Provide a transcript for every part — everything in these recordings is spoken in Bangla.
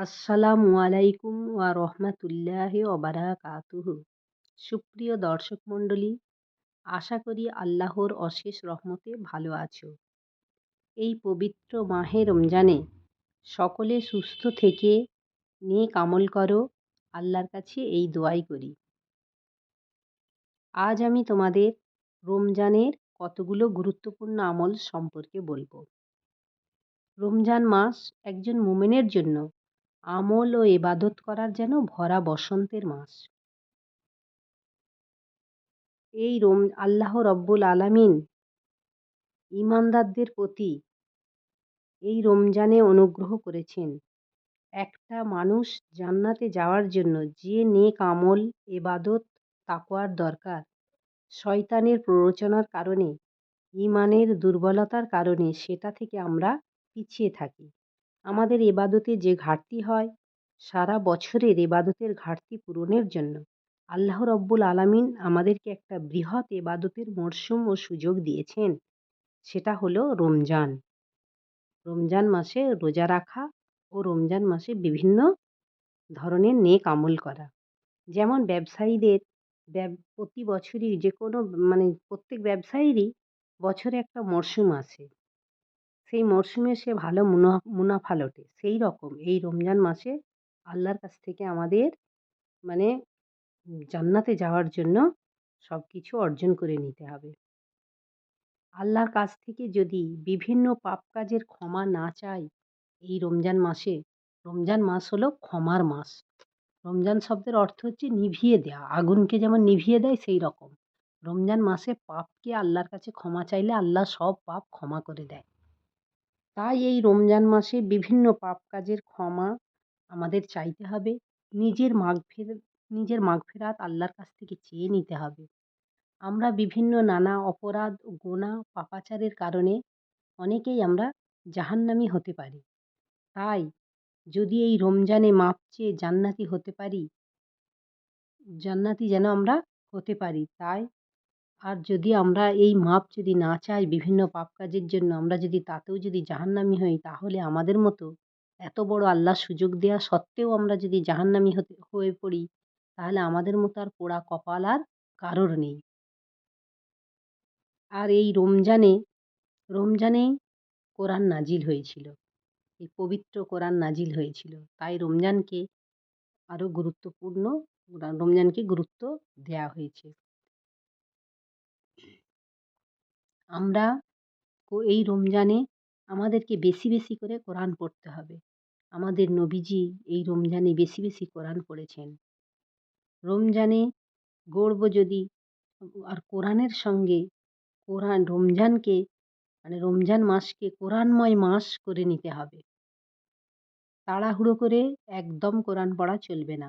আসসালামু আলাইকুম ওয়া রহমাতুল্লাহি ওবারাকাতুহু সুপ্রিয় দর্শক মণ্ডলী, আশা করি আল্লাহর অশেষ রহমতে ভালো আছো। এই পবিত্র মাহে রমজানে সকলে সুস্থ থেকে নেক আমল করো, আল্লাহর কাছে এই দোয়াই করি। আজ আমি তোমাদের রমজানের কতগুলো গুরুত্বপূর্ণ আমল সম্পর্কে বলব। রমজান মাস একজন মুমিনের জন্য আমল ও এবাদত করার যেন ভরা বসন্তের মাস। এই রম, আল্লাহ রব্বুল আলামিন ইমানদারদের প্রতি এই রমজানে অনুগ্রহ করেছেন। একটা মানুষ জান্নাতে যাওয়ার জন্য যে নেক আমল এবাদত তাকোয়ার দরকার, শয়তানের প্ররোচনার কারণে ইমানের দুর্বলতার কারণে সেটা থেকে আমরা পিছিয়ে থাকি। আমাদের এবাদতে যে ঘাটতি হয়, সারা বছরের এবাদতের ঘাটতি পূরণের জন্য আল্লাহ রব্বুল আলামিন আমাদেরকে একটা বৃহৎ এবাদতের মরশুম ও সুযোগ দিয়েছেন। সেটা হলো রমজান। রমজান মাসে রোজা রাখা ও রমজান মাসে বিভিন্ন ধরনের নেক আমল করা। যেমন ব্যবসায়ীদের প্রতি বছরই যে কোনো মানে প্রত্যেক ব্যবসায়ীরই বছরে একটা মরশুম আছে। সেই মরশুমে সে ভালো মুনাফা লোটে। সেই রকম এই রমজান মাসে আল্লাহর কাছ থেকে আমাদের মানে জান্নাতে যাওয়ার জন্য সব কিছু অর্জন করে নিতে হবে। আল্লাহর কাছ থেকে যদি বিভিন্ন পাপ কাজের ক্ষমা না চাই এই রমজান মাসে, রমজান মাস হলো ক্ষমার মাস। রমজান শব্দের অর্থ হচ্ছে নিভিয়ে দেওয়া। আগুনকে যেমন নিভিয়ে দেয়, সেই রকম। রমজান মাসে পাপকে আল্লাহর কাছে ক্ষমা চাইলে আল্লাহ সব পাপ ক্ষমা করে দেয়। তাই এই রমজান মাসে বিভিন্ন পাপ কাজের ক্ষমা আমাদের চাইতে হবে। নিজের মাগফির নিজের মাগফিরাত আল্লাহর কাছ থেকে চেয়ে নিতে হবে। আমরা বিভিন্ন নানা অপরাধ, গোনা, পাপাচারের কারণে অনেকেই আমরা জাহান্নামি হতে পারি। তাই যদি এই রমজানে মাপ চেয়ে জান্নাতি হতে পারি, জান্নাতি যেন আমরা হতে পারি, তাই আর যদি আমরা এই মাপ যদি না চাই বিভিন্ন পাপ কাজের জন্য, আমরা যদি তাতেও যদি জাহান্নামি হই, তাহলে আমাদের মতো এত বড় আল্লাহ সুযোগ দেওয়া সত্ত্বেও আমরা যদি জাহান্নামি হতে, হয়ে পড়ি, তাহলে আমাদের মতো আর পোড়া কপাল আর কারোর নেই। আর এই রমজানে রমজানে কোরআন নাজিল হয়েছিল। এই পবিত্র কোরআন নাজিল হয়েছিল। তাই রমজানকে আরও গুরুত্বপূর্ণ, রমজানকে গুরুত্ব দেওয়া হয়েছে। আমরা এই রমজানে আমাদেরকে বেশি বেশি করে কোরআন পড়তে হবে। আমাদের নবীজি এই রমজানে বেশি বেশি কোরআন পড়েছেন। রমজানে গড়ব যদি আর কোরআনের সঙ্গে কোরআন, রমজানকে মানে রমজান মাসকে কোরআনময় মাস করে নিতে হবে। তাড়াহুড়ো করে একদম কোরআন পড়া চলবে না।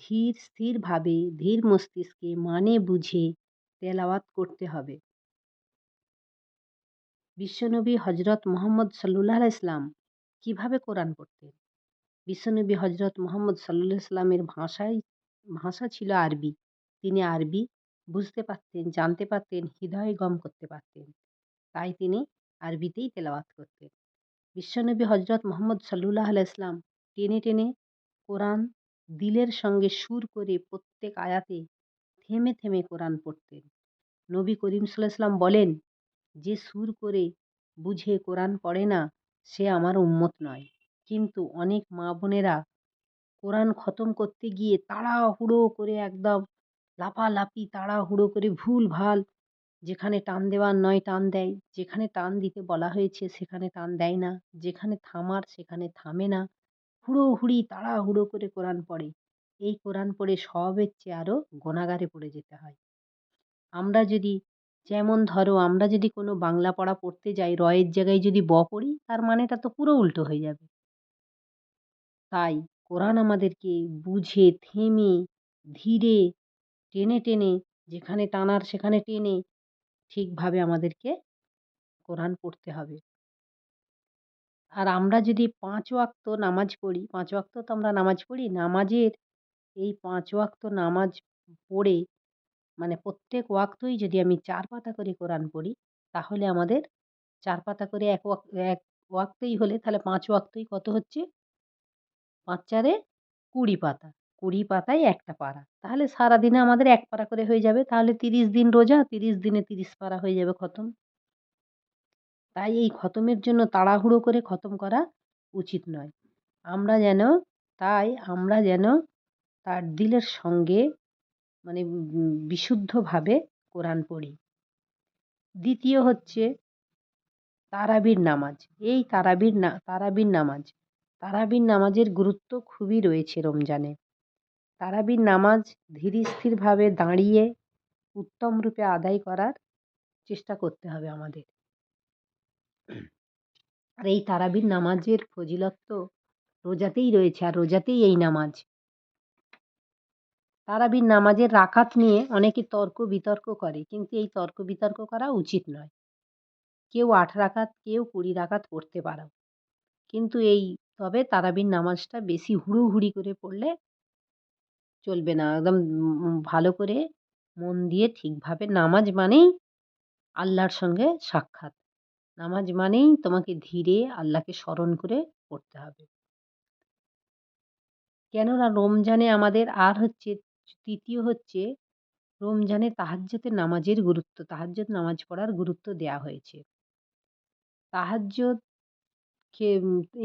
ধীর, স্থিরভাবে ধীর মস্তিষ্কে মানে বুঝে তেলাওয়াত করতে হবে। বিশ্বনবী হজরত মোহাম্মদ সাল্লাহ ইসলাম কীভাবে কোরআন পড়তেন? বিশ্বনবী হজরত মোহাম্মদ সাল্লাহ ইসলামের ভাষাই ভাষা ছিল আরবি। তিনি আরবি বুঝতে পারতেন, জানতে পারতেন, হৃদয় গম করতে পারতেন। তাই তিনি আরবিতেই তেলাওয়াত করতেন। বিশ্বনবী হজরত মোহাম্মদ সাল্লাহ ইসলাম টেনে টেনে কোরআন দিলের সঙ্গে সুর করে প্রত্যেক আয়াতে থেমে থেমে কোরআন পড়তেন। নবী করিম সাল্লাহ ইসলাম বলেন যে সুর করে বুঝে কোরআন পড়ে না, সে আমার উম্মত নয়। কিন্তু অনেক মা বোনেরা কোরআন খতম করতে গিয়ে তাড়াহুড়ো করে একদম লাফালাফি, তাড়াহুড়ো করে ভুল, ভালো, যেখানে টান দেওয়ার নয় টান দেয়, যেখানে টান দিতে বলা হয়েছে সেখানে টান দেয় না, যেখানে থামার সেখানে থামে না, হুড়োহুড়ি, তাড়াহুড়ো করে কোরআন পড়ে। এই কোরআন পড়ে সবের চেয়ে আরও গোনাগারে পড়ে যেতে হয়। আমরা যদি যেমন ধরো আমরা যদি কোনো বাংলা পড়া পড়তে যাই, রয়ের জায়গায় যদি ব পড়ি, তার মানেটা তো পুরো উল্টো হয়ে যাবে। তাই কোরআন আমাদেরকে বুঝে, থেমে, ধীরে, টেনে টেনে, যেখানে টানার সেখানে টেনে ঠিকভাবে আমাদেরকে কোরআন পড়তে হবে। আর আমরা যদি পাঁচ ওয়াক্ত নামাজ পড়ি, পাঁচ ওয়াক্ত তো আমরা নামাজ পড়ি, নামাজের এই পাঁচ ওয়াক্ত নামাজ পড়ে মানে প্রত্যেক ওয়াক্তই যদি আমি চার পাতা করে কোরআন পড়ি, তাহলে আমাদের চার পাতা করে এক ওয়াক, এক ওয়াক্তই হলে তাহলে পাঁচ ওয়াক্তই কত হচ্ছে? পাঁচ চারে কুড়ি পাতা। কুড়ি পাতায় একটা পারা। তাহলে সারাদিনে আমাদের এক পারা করে হয়ে যাবে। তাহলে তিরিশ দিন রোজা, তিরিশ দিনে তিরিশ পারা হয়ে যাবে খতম। তাই এই খতমের জন্য তাড়াহুড়ো করে খতম করা উচিত নয়। আমরা যেন, তাই আমরা যেন তার দিলের সঙ্গে মানে বিশুদ্ধভাবে কোরআন পড়ি। দ্বিতীয় হচ্ছে তারাবির নামাজ। এই তারাবির না, তারাবির নামাজ। তারাবির নামাজের গুরুত্ব খুবই রয়েছে রমজানে। তারাবির নামাজ ধীর স্থিরভাবে দাঁড়িয়ে উত্তম রূপে আদায় করার চেষ্টা করতে হবে আমাদের। আর এই তারাবির নামাজের ফজিলত তো রোজাতেই রয়েছে, আর রোজাতেই এই নামাজ তারাবির নামাজের রাকাত নিয়ে অনেকে তর্ক বিতর্ক করে, কিন্তু এই তর্ক বিতর্ক করা উচিত নয়। কেউ আট রাকাত, কেউ কুড়ি রাকাত পড়তে পারো। কিন্তু এই, তবে তারাবির নামাজটা বেশি হুড়োহুড়ি করে পড়লে চলবে না। একদম ভালো করে মন দিয়ে ঠিকভাবে নামাজ মানেই আল্লাহর সঙ্গে সাক্ষাৎ। নামাজ মানেই তোমাকে ধীরে আল্লাহকে স্মরণ করে পড়তে হবে। কেননা রমজানে আমাদের আর হচ্ছে তৃতীয় হচ্ছে রমজানে তাহাজ্জুদের নামাজের গুরুত্ব, তাহাজ্জুদ নামাজ পড়ার গুরুত্ব দেয়া হয়েছে। তাহাজ্জুদ খে,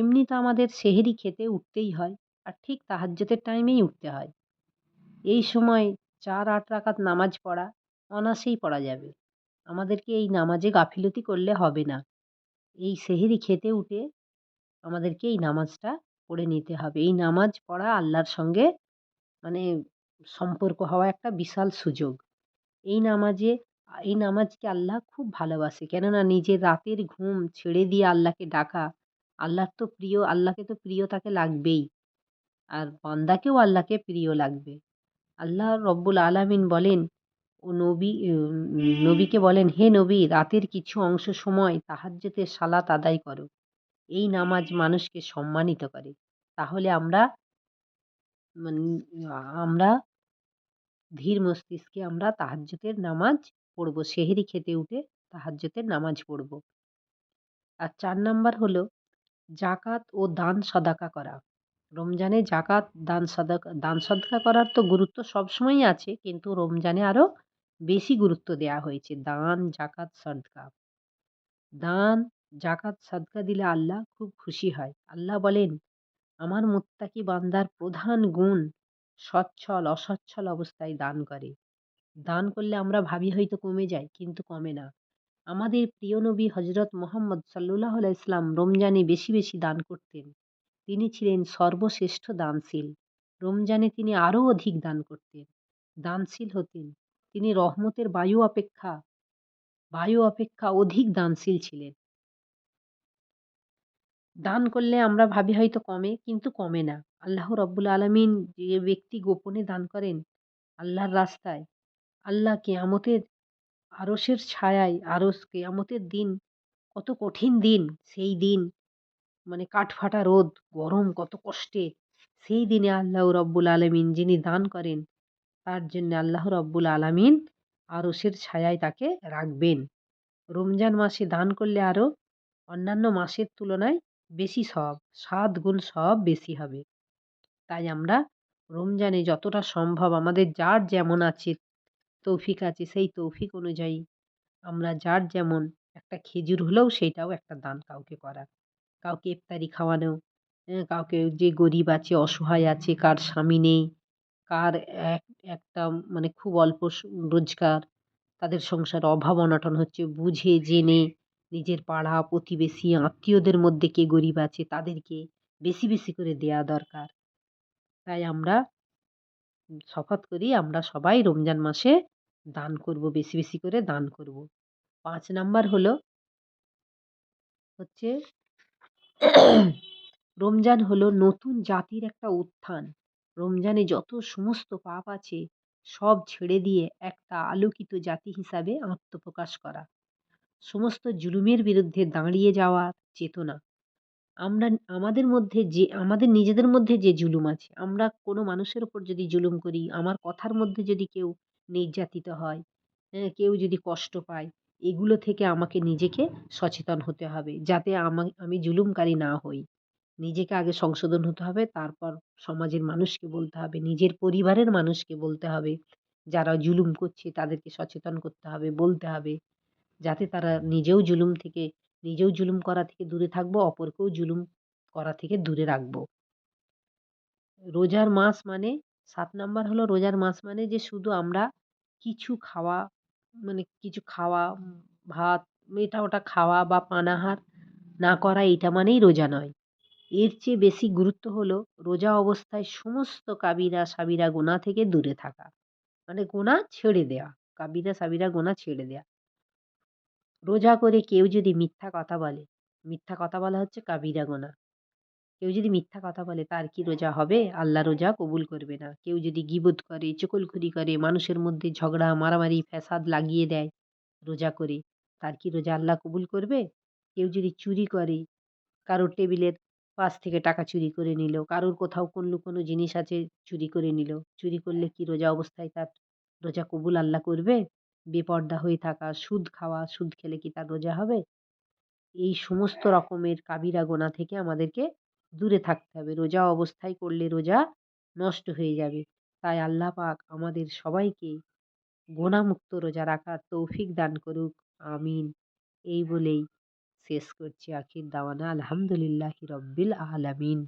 এমনি তো আমাদের সেহেরি খেতে উঠতেই হয়, আর ঠিক তাহাজ্জুদের টাইমেই উঠতে হয়। এই সময় চার, আট রাকাত নামাজ পড়া অনায়াসেই পড়া যাবে। আমাদেরকে এই নামাজে গাফিলতি করলে হবে না। এই সেহেরি খেতে উঠে আমাদেরকে এই নামাজটা পড়ে নিতে হবে। এই নামাজ পড়া আল্লাহর সঙ্গে মানে সম্পর্ক হওয়া একটা বিশাল সুযোগ। এই নামাজে, এই নামাজকে আল্লাহ খুব ভালোবাসে। কেননা নিজের রাতের ঘুম ছেড়ে দিয়ে আল্লাহকে ডাকা, আল্লাহর তো প্রিয়, আল্লাহকে তো প্রিয় তাকে লাগবেই। আর বান্দাকেও আল্লাহকে প্রিয় লাগবে। আল্লাহ রব্বুল আলামিন বলেন, ও নবী নবীকে বলেন, হে নবী, রাতের কিছু অংশ সময় তাহাজ্জুদের সালাত আদায় করো। এই নামাজ মানুষকে সম্মানিত করে। তাহলে আমরা আমরা ধীর মস্তিষ্কে আমরা তাহাজ্জুদের নামাজ পড়ব। সেহরি খেতে উঠে তাহাজ্জুদের নামাজ পড়ব। আর চার নাম্বার হলো জাকাত ও দান সদাকা করা। রমজানে জাকাত, দান সদাকা, দান সদকা করার তো গুরুত্ব সবসময়ই আছে, কিন্তু রমজানে আরও বেশি গুরুত্ব দেওয়া হয়েছে। দান, জাকাত, সদকা। দান, জাকাত, সদকা দিলে আল্লাহ খুব খুশি হয়। আল্লাহ বলেন, আমার মুত্তাকি বান্দার প্রধান গুণ সচ্ছল, অসচ্ছল অবস্থায় দান করে। দান করলে আমরা ভাবি হয়তো কমে যায়, কিন্তু কমে না। আমাদের প্রিয় নবী হজরত মোহাম্মদ সাল্লুল্লাহ ইসলাম রমজানে বেশি বেশি দান করতেন। তিনি ছিলেন সর্বশ্রেষ্ঠ দানশীল। রমজানে তিনি আরও অধিক দান করতেন। দানশীল হতেন। তিনি রহমতের বায়ু অপেক্ষা বায়ু অপেক্ষা অধিক দানশীল ছিলেন। দান করলে আমরা ভাবি হয়তো কমে, কিন্তু কমে না। আল্লাহ রব্বুল আলমিন যে ব্যক্তি গোপনে দান করেন আল্লাহর রাস্তায়, আল্লাহ কেয়ামতের আরসের ছায়ায় আরস কেয়ামতের দিন, কত কঠিন দিন, সেই দিন মানে কাঠফাটা রোদ, গরম, কত কষ্টে, সেই দিনে আল্লাহ রব্বুল আলমিন যিনি দান করেন, তার জন্য আল্লাহ রব্বুল আলমিন আরসের ছায়ায় তাকে রাখবেন। রমজান মাসে দান করলে আরও অন্যান্য মাসের তুলনায় বেশি সব, সাত গুণ সব বেশি হবে। তাই আমরা রমজানে যতটা সম্ভব আমাদের যার যেমন আছে, তৌফিক আছে, সেই তৌফিক অনুযায়ী আমরা যার যেমন একটা খেজুর হলেও সেটাও একটা দান কাউকে করা। কাউকে ইফতারি খাওয়ানো কাউকে যে গরিব আছে, অসহায় আছে, কার স্বামী নেই, কার এক, একটা মানে খুব অল্প রোজগার, তাদের সংসার অভাব অনটন হচ্ছে, বুঝে, জেনে নিজের পাড়া, প্রতিবেশী, আত্মীয়দের মধ্যে কে গরিব আছে, তাদেরকে বেশি বেশি করে দেয়া দরকার। তাই আমরা শপথ করি, আমরা সবাই রমজান মাসে দান করব, বেশি বেশি করে দান করব। পাঁচ নাম্বার হলো হচ্ছে রমজান হলো নতুন জাতির একটা উত্থান। রমজানে যত সমস্ত পাপ আছে, সব ছেড়ে দিয়ে একটা আলোকিত জাতি হিসাবে আত্মপ্রকাশ করা। সমস্ত জুলুমের বিরুদ্ধে দাঁড়িয়ে যাওয়ার চেতনা। আমরা আমাদের মধ্যে যে, আমাদের নিজেদের মধ্যে যে জুলুম আছে, আমরা কোনো মানুষের ওপর যদি জুলুম করি, আমার কথার মধ্যে যদি কেউ নির্যাতিত হয় হ্যাঁ কেউ যদি কষ্ট পায়, এগুলো থেকে আমাকে নিজেকে সচেতন হতে হবে, যাতে আমি জুলুমকারী না হই। নিজেকে আগে সংশোধন হতে হবে, তারপর সমাজের মানুষকে বলতে হবে, নিজের পরিবারের মানুষকে বলতে হবে, যারা জুলুম করছে তাদেরকে সচেতন করতে হবে, বলতে হবে, যাতে তারা নিজেও জুলুম থেকে নিজেও জুলুম করা থেকে দূরে থাকব, অপরকেও জুলুম করা থেকে দূরে রাখব। রোজার মাস মানে সাত নাম্বার হলো রোজার মাস মানে যে শুধু আমরা কিছু খাওয়া মানে কিছু খাওয়া, ভাত, এটা ওটা খাওয়া বা পানাহার না করা, এটা মানেই রোজা নয়। এর চেয়ে বেশি গুরুত্ব হলো রোজা অবস্থায় সমস্ত কাবিরা সাবিরা গোনা থেকে দূরে থাকা। মানে গোনা ছেড়ে দেওয়া কাবিরা সাবিরা গোনা ছেড়ে দেওয়া রোজা করে কেউ যদি মিথ্যা কথা বলে, মিথ্যা কথা বলা হচ্ছে কাবিরা গোনা। কেউ যদি মিথ্যা কথা বলে, তার কি রোজা হবে? আল্লাহ রোজা কবুল করবে না। কেউ যদি গিবোধ করে, চকলখুরি করে, মানুষের মধ্যে ঝগড়া, মারামারি, ফ্যাসাদ লাগিয়ে দেয় রোজা করে, তার কি রোজা আল্লাহ কবুল করবে? কেউ যদি চুরি করে, কারোর টেবিলের পাশ থেকে টাকা চুরি করে নিল, কারোর কোথাও কোন কোনো জিনিস আছে চুরি করে নিল, চুরি করলে কি রোজা অবস্থায় তার রোজা কবুল আল্লাহ করবে? বেপর্দা হয়ে থাকা, সুদ খাওয়া, সুদ খেলে কি তার রোজা হবে? এই সমস্ত রকমের কাবিরা গোনা থেকে আমাদেরকে দূরে থাকতে হবে। রোজা অবস্থায় করলে রোজা নষ্ট হয়ে যাবে। তাই আল্লাহ পাক আমাদের সবাইকে গোনামুক্ত রোজা রাখার তৌফিক দান করুক। আমিন। এই বলেই শেষ করছি আখির দাওয়ানা। আলহামদুলিল্লাহি রব্বিল আলামিন।